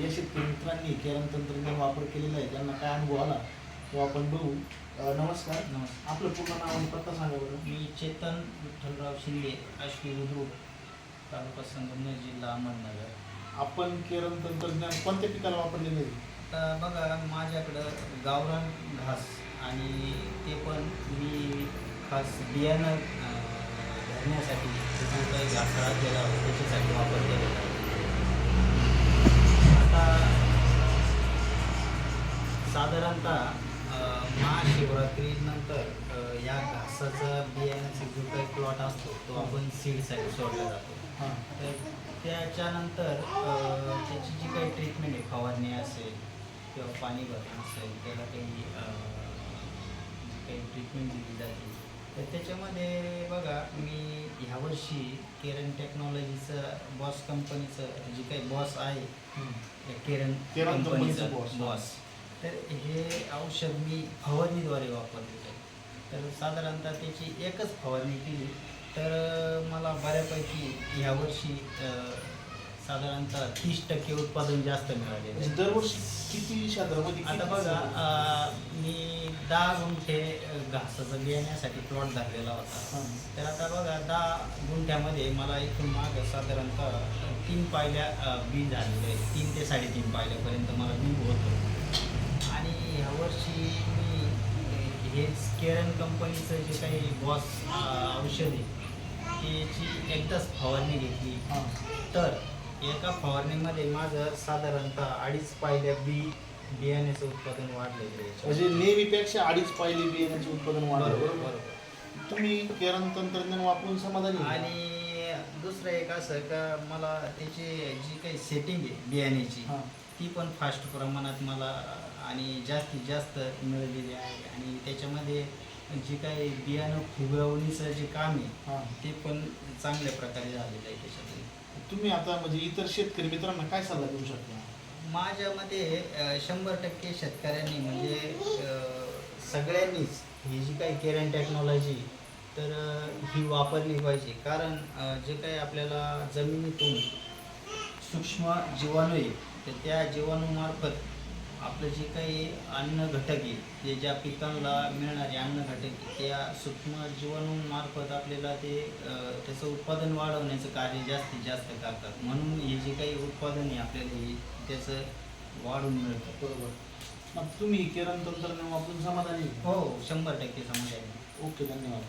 या शेतकरी मित्रांनी केरन तंत्रज्ञान वापर केलेला आहे त्यांना काय अनुभव आला तो आपण बघू. अं, नमस्कार. नमस्कार. आपलं पूर्ण नाव आणि पत्ता सांगा बरं. मी चेतन विठ्ठलराव शिंदे आश्वी बुद्रुक तालुका संगमनेर जिल्हा अहमदनगर. आपण केरन तंत्रज्ञान कोणत्या पिकाला वापरलेलं आहे? आता बघा माझ्याकडं गावरान घास आणि ते पण मी खास बियाणं अं, धरण्यासाठी जो काही घास होता त्याच्यासाठी वापर केलेला साधारणतः महाशिवरात्रीनंतर या घासाचा बियाण्याचा जो काही प्लॉट असतो तो आपण सीडसाठी सोडला जातो. हां. तर त्याच्यानंतर त्याची जी काही ट्रीटमेंट आहे फवारणी असेल किंवा पाणी भरणं असेल त्याला काही काही ट्रीटमेंट दिली जाते. तर त्याच्यामध्ये बघा मी ह्यावर्षी केरन टेक्नॉलॉजीचं बॉस कंपनीचं जे काही बॉस आहे केरन कंपनीचं. बॉस तर हे औषध मी फवारणीद्वारे वापरलेलं आहे तर साधारणतः त्याची एकच फवारणी केली. तर मला बऱ्यापैकी ह्यावर्षी साधारणतः तीस टक्के उत्पादन जास्त मिळालेलं म्हणजे दरवर्षी किती क्षेत्रामध्ये आता बघा मी दहा गुंठे घासाचं बियाण्यासाठी प्लॉट धरलेला होता. तर आता बघा दहा गुंठ्यामध्ये मला इथून माग साधारणतः तीन पायल्या बी झालेले आहेत. तीन ते साडेतीन पायल्यापर्यंत मला बी होतं आणि ह्यावर्षी मी अं, हे केरन कंपनीचं जे काही बॉस औषध आहे त्याची एकदाच फवारणी घेतली. तर एका फवारणीमध्ये माझं साधारणतः अडीच पायल्या बी बियाण्याचं उत्पादन वाढलेलं आहे म्हणजे नेहमीपेक्षा अडीच पाहिली बियाण्याचे उत्पादन वाढलं बरोबर तुम्ही केरन तंत्रज्ञान वापरून समाधानी? आणि दुसरं एक असं का मला त्याची जी काही सेटिंग आहे बियाण्याची. ती पण फास्ट प्रमाणात मला आणि जास्तीत जास्त मिळालेली आहे आणि त्याच्यामध्ये जे काही बियाणं फुगवणीचं जे काम आहे हां. ते पण चांगल्या प्रकारे झालेलं आहे त्याच्यातून तुम्ही आता म्हणजे इतर शेतकरी मित्रांना काय सल्ला देऊ शकता? माझ्या मते अ, शंभर टक्के शेतकऱ्यांनी म्हणजे अ, सगळ्यांनीच ही जी काही केरन टेक्नॉलॉजी तर अ, ही वापरली पाहिजे. कारण अ, जे काही आपल्याला जमिनीतून सूक्ष्म जीवाणू आहे तर त्या जीवाणूमार्फत आपलं जे काही अन्न घटक आहे ते ज्या पिकांना मिळणारे अन्न घटक त्या सूक्ष्म जीवाणूमार्फत आपल्याला ते त्याचं उत्पादन वाढवण्याचं कार्य जास्तीत जास्त करतात. म्हणून हे जे काही उत्पादन आहे आपल्याला हे त्याचं वाढून मिळतं. बरोबर. मग तुम्ही केरन तंत्रज्ञान वापरून समाधानी आहे? हो शंभर टक्के समज ओके धन्यवाद.